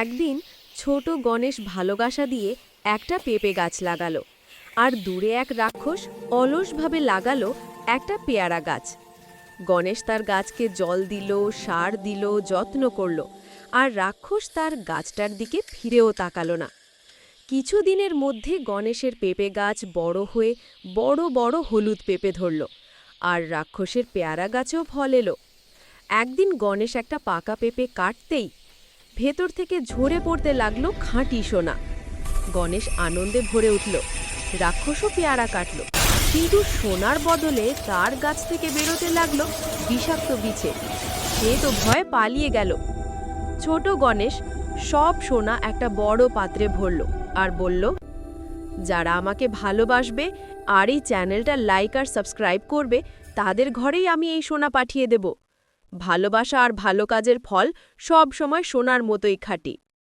একদিন ছোট গণেশ ভালোবাসা দিয়ে একটা পেঁপে গাছ লাগালো, আর দূরে এক রাক্ষস অলসভাবে লাগালো একটা পেয়ারা গাছ। গণেশ তার গাছকে জল দিল, সার দিল, যত্ন করল, আর রাক্ষস তার গাছটার দিকে ফিরেও তাকালো না। কিছুদিনের মধ্যে গণেশের পেঁপে গাছ বড় হয়ে বড় বড় হলুদ পেঁপে ধরল, আর রাক্ষসের পেয়ারা গাছেও ফল এলো। একদিন গণেশ একটা পাকা পেঁপে কাটতেই ভেতর থেকে ঝরে পড়তে লাগল খাঁটি সোনা। গণেশ আনন্দে ভরে উঠল। রাক্ষসও পেয়ারা কাটল। কিন্তু সোনার বদলে তার গাছ থেকে বেরোতে লাগল বিষাক্ত বিছে সে তো ভয়ে পালিয়ে গেল। ছোট গণেশ সব সোনা একটা বড় পাত্রে ভরল আর বলল, যারা আমাকে ভালোবাসবে আর এই চ্যানেলটা লাইক আর সাবস্ক্রাইব করবে, তাদের ঘরেই আমি এই সোনা পাঠিয়ে দেব। ভালোবাসা আর ভালো কাজের ফল সব সময় সোনার মতোই খাঁটি।